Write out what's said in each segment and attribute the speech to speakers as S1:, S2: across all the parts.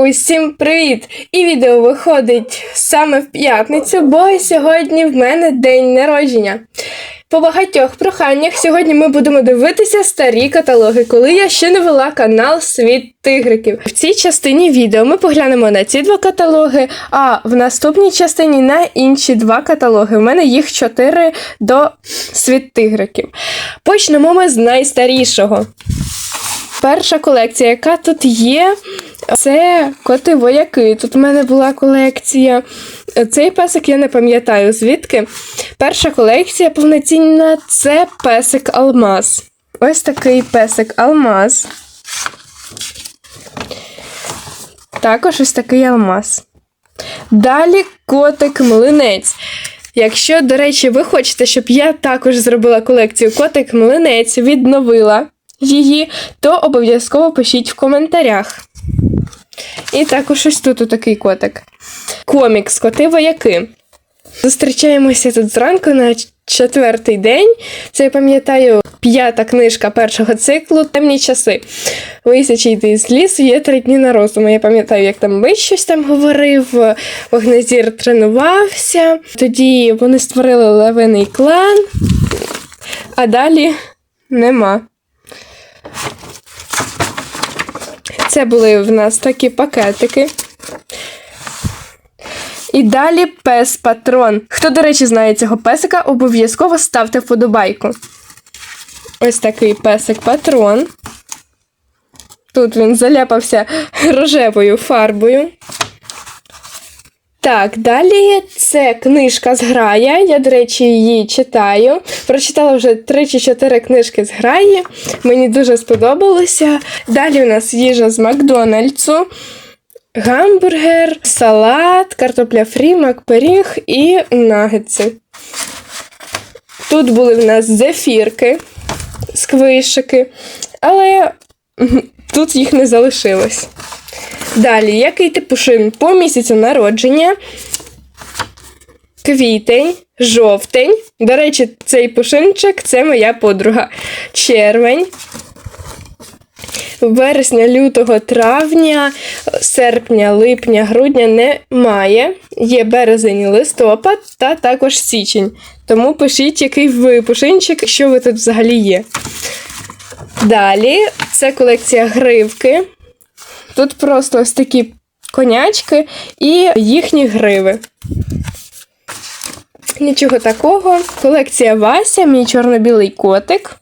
S1: Усім привіт! І відео виходить саме в п'ятницю, бо сьогодні в мене день народження. По багатьох проханнях сьогодні ми будемо дивитися старі каталоги, коли я ще не вела канал Світ Тигриків. В цій частині відео ми поглянемо на ці два каталоги, а в наступній частині на інші два каталоги. У мене їх чотири до Світ Тигриків. Почнемо ми з найстарішого. Перша колекція, яка тут є, це коти вояки. Тут в мене була колекція. Цей песик я не пам'ятаю звідки. Перша колекція повноцінна це песик Алмаз. Ось такий песик Алмаз. Також ось такий алмаз. Далі котик млинець. Якщо, до речі, ви хочете, щоб я також зробила колекцію котик млинець, відновила її, то обов'язково пишіть в коментарях. І також ось тут такий котик. Комікс Коти вояки. Зустрічаємося тут зранку на четвертий день. Це я пам'ятаю п'ята книжка першого циклу Темні часи. Лисячий йти з лісу є три дні на розуму. Я пам'ятаю, як там Миш щось там говорив, Вогнезір тренувався. Тоді вони створили левиний клан, а далі нема. Це були в нас такі пакетики. І далі пес патрон. Хто, до речі, знає цього песика, обов'язково ставте вподобайку. Ось такий песик патрон. Тут він заляпався рожевою фарбою. Так, далі це книжка з грая. Я, до речі, її читаю. Прочитала вже 3 чи 4 книжки з граї. Мені дуже сподобалося. Далі у нас їжа з Макдональдсу, гамбургер, салат, картопля фрі, макпиріг і нагетси. Тут були в нас зефірки, сквишики, але тут їх не залишилось. Далі, який ти пушин по місяцю народження? Квітень, жовтень. До речі, цей пушинчик це моя подруга. Червень. Вересня, лютого, травня, серпня, липня, грудня немає. Є березень, листопад та також січень. Тому пишіть, який ви пушинчик, що ви тут взагалі є. Далі це колекція гривки. Тут просто ось такі конячки і їхні гриви. Нічого такого. Колекція Вася, мій чорно-білий котик.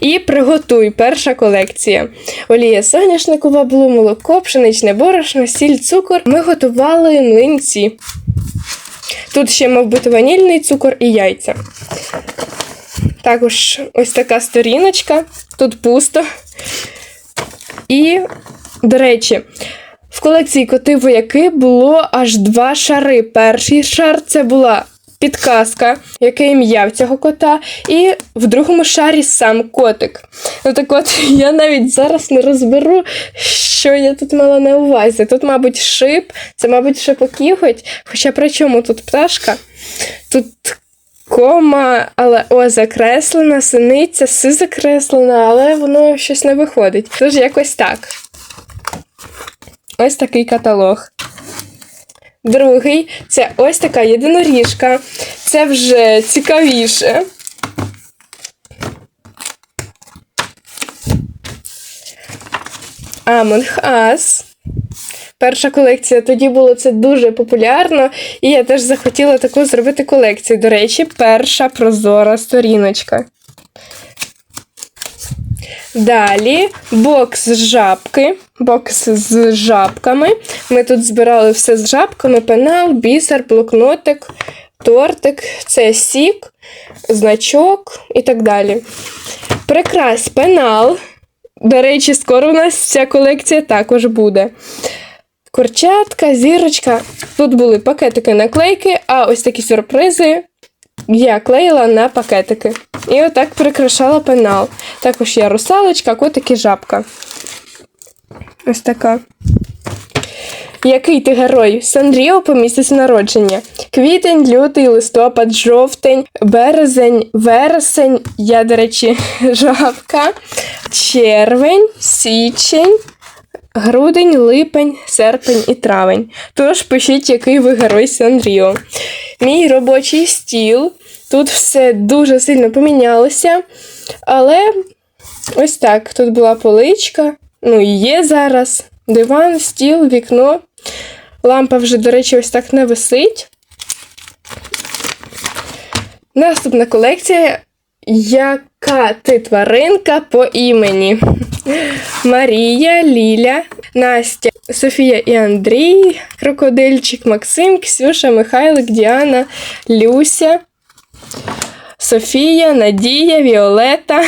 S1: І приготуй перша колекція. Олія соняшникова, блу, молоко, пшеничне борошно, сіль, цукор. Ми готували млинці. Тут ще мав бути ванільний цукор і яйця. Також ось така сторіночка. Тут пусто. І, до речі, в колекції коти вояки було аж два шари. Перший шар це була підказка, яке ім'я в цього кота, і в другому шарі сам котик. Ну так от я навіть зараз не розберу, що я тут мала на увазі. Тут, мабуть, шип, це, мабуть, шипокіготь. Хоча при чому тут пташка? Тут кома, але О закреслена, синиця, С закреслена, але воно щось не виходить. Тож якось так. Ось такий каталог. Другий це ось така єдиноріжка. Це вже цікавіше. Among Us. Перша колекція тоді було це дуже популярно, і я теж захотіла таку зробити колекцію. До речі, перша прозора сторіночка. Далі бокс з жабки. Бокс з жабками. Ми тут збирали все з жабками: пенал, бісер, блокнотик, тортик, це сік, значок і так далі. Прикрась пенал. До речі, скоро у нас ця колекція також буде. Курчатка, зірочка. Тут були пакетики наклейки, а ось такі сюрпризи я клеїла на пакетики. І отак прикрашала пенал. Також є русалочка, котик і жабка. Ось така. Який ти герой? Сандріо по місяцю народження. Квітень, лютий, листопад, жовтень, березень, вересень. Я, до речі, жабка. Червень, січень, грудень, липень, серпень і травень. Тож пишіть, який ви герой Санріо. Мій робочий стіл. Тут все дуже сильно помінялося. Але ось так. Тут була поличка. Ну, і є зараз. Диван, стіл, вікно. Лампа вже, до речі, ось так не висить. Наступна колекція. Яка ти тваринка по імені? Марія, Ліля, Настя, Софія і Андрій, Крокодильчик, Максим, Ксюша, Михайлик, Діана, Люся, Софія, Надія, Віолета,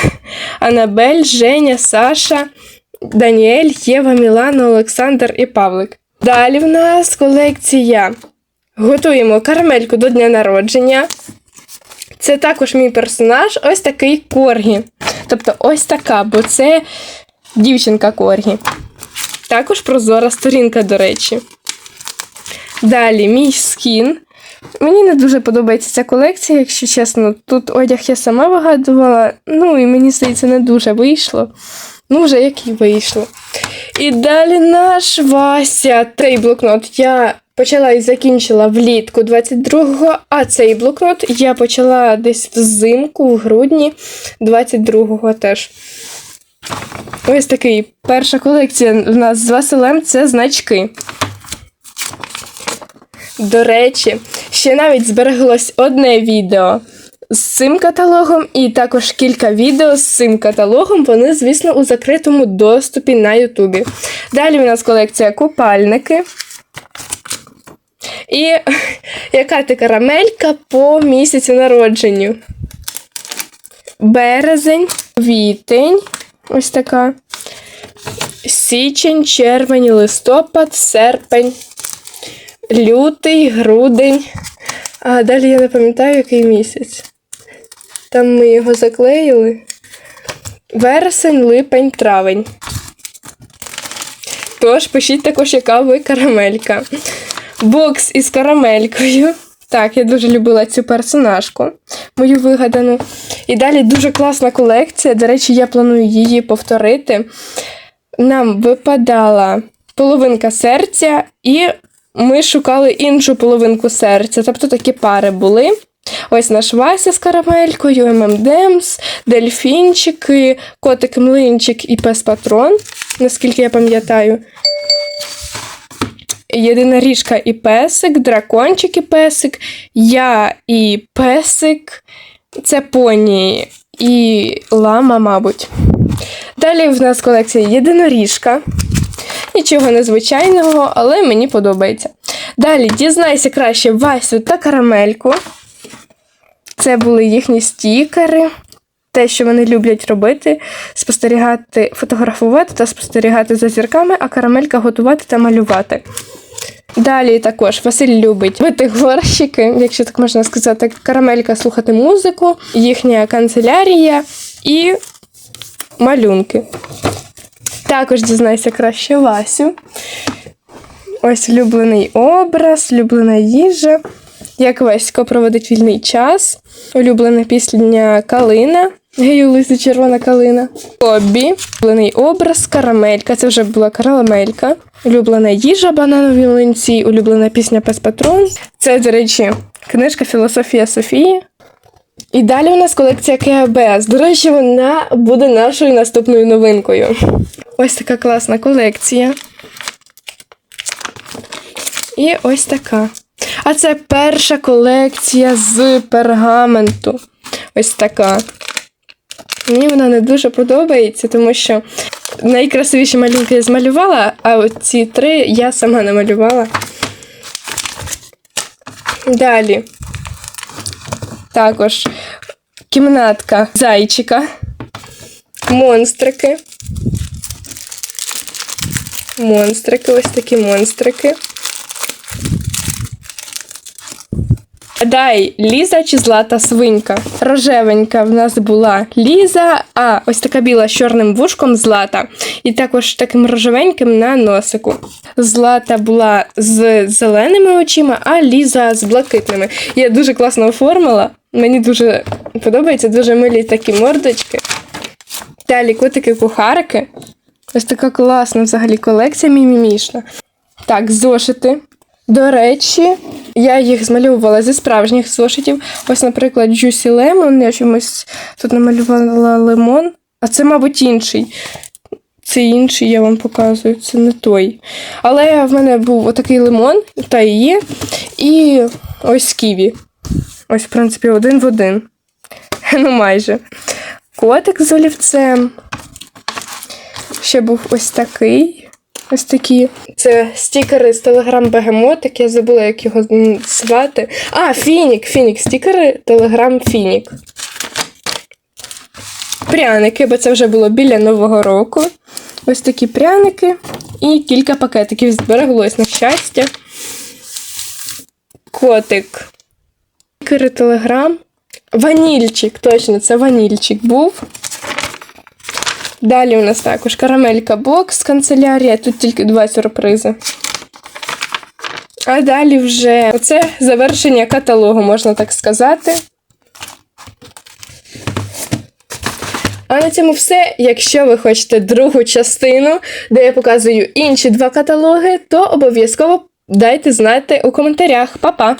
S1: Анабель, Женя, Саша, Даніель, Єва, Мілана, Олександр і Павлик. Далі в нас колекція. Готуємо карамельку до дня народження. Це також мій персонаж, ось такий коргі. Тобто ось така, бо це дівчинка коргі. Також прозора сторінка, до речі. Далі мій скін. Мені не дуже подобається ця колекція, якщо чесно. Тут одяг я сама вигадувала, ну і мені здається, не дуже вийшло. Ну, вже як і вийшло. І далі наш Вася. Цей блокнот я почала і закінчила влітку 22-го, а цей блокнот я почала десь взимку, в грудні 22-го теж. Ось такий. Перша колекція в нас з Василем це значки. До речі, ще навіть збереглось одне відео з цим каталогом, і також кілька відео з цим каталогом. Вони, звісно, у закритому доступі на Ютубі. Далі у нас колекція купальники. І яка ти карамелька по місяцю народженню? Березень, квітень. Ось така. Січень, червень, листопад, серпень, лютий, грудень. А далі я не пам'ятаю, який місяць. Там ми його заклеїли. Вересень, липень, травень. Тож пишіть також, яка ви карамелька. Бокс із карамелькою. Так, я дуже любила цю персонажку, мою вигадану. І далі дуже класна колекція. До речі, я планую її повторити. Нам випадала половинка серця, і ми шукали іншу половинку серця. Тобто такі пари були. Ось наш Вася з карамелькою, ММДемс, дельфінчики, котик млинчик і пес патрон, наскільки я пам'ятаю. Єдиноріжка і песик, дракончик і песик, я і песик, це поні і лама, мабуть. Далі в нас колекція єдиноріжка. Нічого незвичайного, але мені подобається. Далі дізнайся краще Васю та карамельку. Це були їхні стікери. Те, що вони люблять робити, спостерігати, фотографувати та спостерігати за зірками, а карамелька готувати та малювати. Далі також Василь любить бити горщики, якщо так можна сказати, карамелька слухати музику, їхня канцелярія і малюнки. Також дізнайся краще Васю. Ось улюблений образ, улюблена їжа. Як Весько проводить вільний час. Улюблена пісня Калина. Гею лисі червона калина. Хобі. Улюблений образ, карамелька. Це вже була карамелька. Улюблена їжа, бананові млинці, улюблена пісня Пес Патрон. Це, до речі, книжка Філософія Софії. І далі у нас колекція КАБС. До речі, вона буде нашою наступною новинкою. Ось така класна колекція. І ось така. А це перша колекція з пергаменту. Ось така. Мені вона не дуже подобається, тому що найкрасивіші малюнки я змалювала, а ці три я сама намалювала. Далі. Також кімнатка зайчика, монстрики. Монстрики, ось такі монстрики. Дай Ліза чи злата свинька. Рожевенька в нас була Ліза, а ось така біла з чорним вушком злата. І також таким рожевеньким на носику. Злата була з зеленими очима, а Ліза з блакитними. Я дуже класно оформила. Мені дуже подобається, дуже милі такі мордочки. Далі котики-кухарики. Ось така класна взагалі колекція мімімішна. Так, зошити. До речі, я їх змальовувала зі справжніх зошитів. Ось, наприклад, Juicy Lemon. Я чомусь тут намалювала лимон, а це, мабуть, інший. Це інший, я вам показую, це не той. Але в мене був отакий лимон, та і є. І ось ківі. Ось, в принципі, один в один. Ну, майже. Котик з олівцем. Ще був ось такий. Ось такі. Це стікери з Telegram Бегемотик. Я забула, як його звати. А, Фінік, Фінік. Стікери Telegram Фінік. Пряники, бо це вже було біля Нового року. Ось такі пряники. І кілька пакетиків збереглось на щастя. Котик. Стікери Telegram. Ванільчик, точно, це ванільчик був. Далі у нас також карамелька бокс, канцелярія, тут тільки два сюрпризи. А далі вже це завершення каталогу, можна так сказати. А на цьому все. Якщо ви хочете другу частину, де я показую інші два каталоги, то обов'язково дайте знати у коментарях. Па-па!